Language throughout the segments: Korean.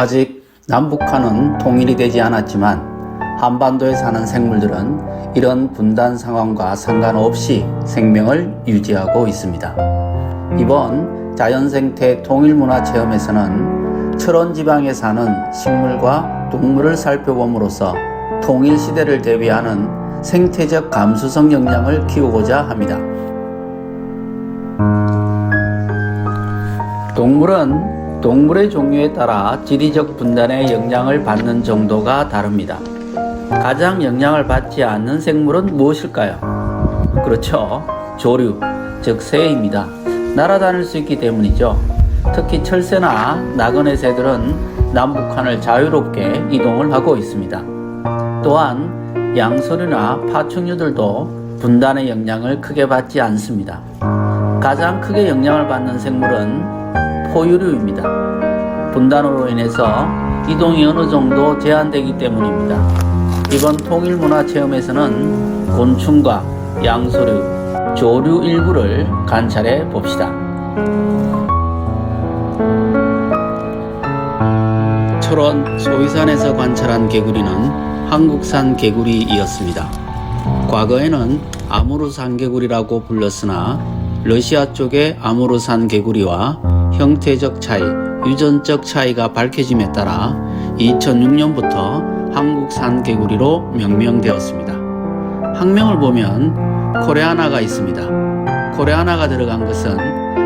아직 남북한은 통일이 되지 않았지만 한반도에 사는 생물들은 이런 분단 상황과 상관없이 생명을 유지하고 있습니다. 이번 자연생태 통일문화 체험에서는 철원 지방에 사는 식물과 동물을 살펴봄으로써 통일 시대를 대비하는 생태적 감수성 역량을 키우고자 합니다. 동물은 동물의 종류에 따라 지리적 분단의 영향을 받는 정도가 다릅니다. 가장 영향을 받지 않는 생물은 무엇일까요? 그렇죠. 조류, 즉 새입니다. 날아다닐 수 있기 때문이죠. 특히 철새나 나그네 새들은 남북한을 자유롭게 이동을 하고 있습니다. 또한 양서류나 파충류들도 분단의 영향을 크게 받지 않습니다. 가장 크게 영향을 받는 생물은 포유류입니다. 분단으로 인해서 이동이 어느 정도 제한되기 때문입니다. 이번 통일문화 체험에서는 곤충과 양서류, 조류 일부를 관찰해 봅시다. 철원 소위산에서 관찰한 개구리는 한국산 개구리이었습니다. 과거에는 아무르산 개구리라고 불렸으나 러시아 쪽의 아무르산 개구리와 형태적 차이, 유전적 차이가 밝혀짐에 따라 2006년부터 한국산 개구리로 명명되었습니다. 학명을 보면 코레아나가 있습니다. 코레아나가 들어간 것은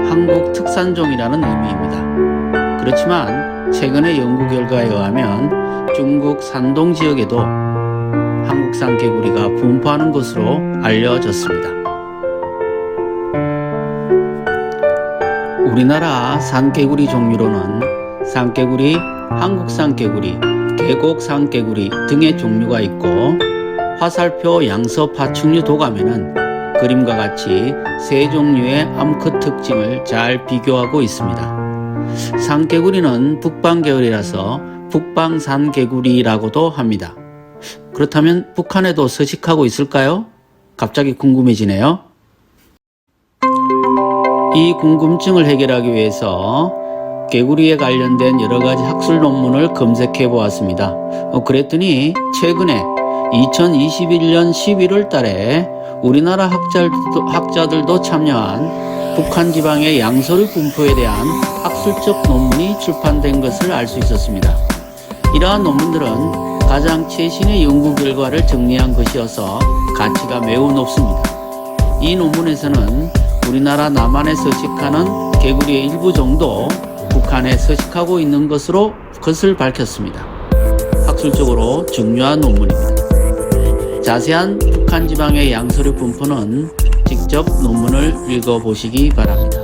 한국 특산종이라는 의미입니다. 그렇지만 최근의 연구 결과에 의하면 중국 산동 지역에도 한국산 개구리가 분포하는 것으로 알려졌습니다. 우리나라 산개구리 종류로는 산개구리, 한국 산 개구리, 계곡 산개구리 등의 종류가 있고 화살표 양서 파충류 도감에는 그림과 같이 세 종류의 암컷 특징을 잘 비교하고 있습니다. 산개구리는 북방 계열이라서 북방 산개구리라고도 합니다. 그렇다면 북한에도 서식하고 있을까요? 갑자기 궁금해지네요. 이 궁금증을 해결하기 위해서 개구리에 관련된 여러 가지 학술 논문을 검색해 보았습니다. 어, 그랬더니 최근에 2021년 11월 달에 우리나라 학자들도, 학자들도 참여한 북한 지방의 양서류 분포에 대한 학술적 논문이 출판된 것을 알 수 있었습니다. 이러한 논문들은 가장 최신의 연구 결과를 정리한 것이어서 가치가 매우 높습니다. 이 논문에서는 우리나라 남한에 서식하는 개구리의 일부 정도 북한에 서식하고 있는 것으로 것을 밝혔습니다. 학술적으로 중요한 논문입니다. 자세한 북한 지방의 양서류 분포는 직접 논문을 읽어보시기 바랍니다.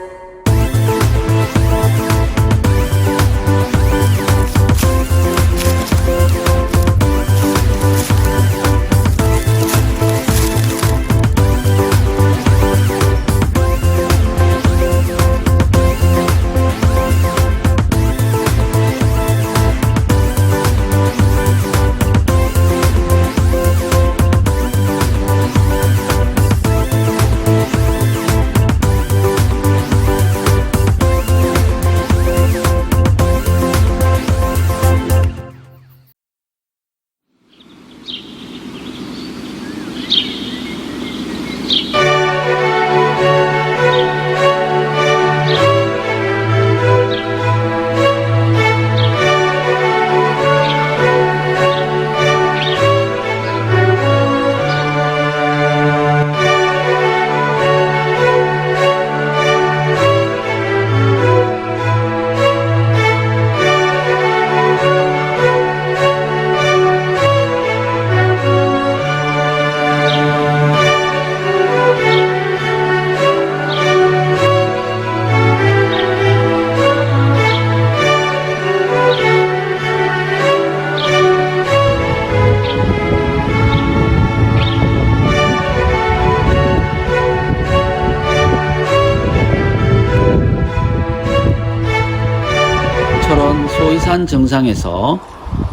산 정상에서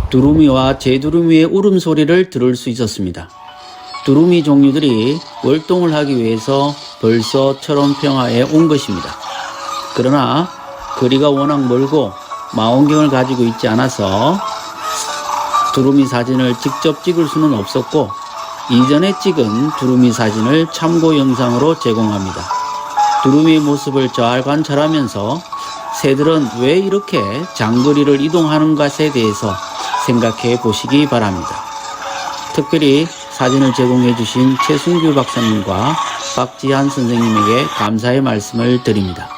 두루미와 제두루미의 울음소리를 들을 수 있었습니다. 두루미 종류들이 월동을 하기 위해서 벌써 철원평화에 온 것입니다. 그러나 거리가 워낙 멀고 망원경을 가지고 있지 않아서 두루미 사진을 직접 찍을 수는 없었고 이전에 찍은 두루미 사진을 참고 영상으로 제공합니다. 두루미의 모습을 잘 관찰하면서 새들은 왜 이렇게 장거리를 이동하는 것에 대해서 생각해 보시기 바랍니다. 특별히 사진을 제공해 주신 최순규 박사님과 박지한 선생님에게 감사의 말씀을 드립니다.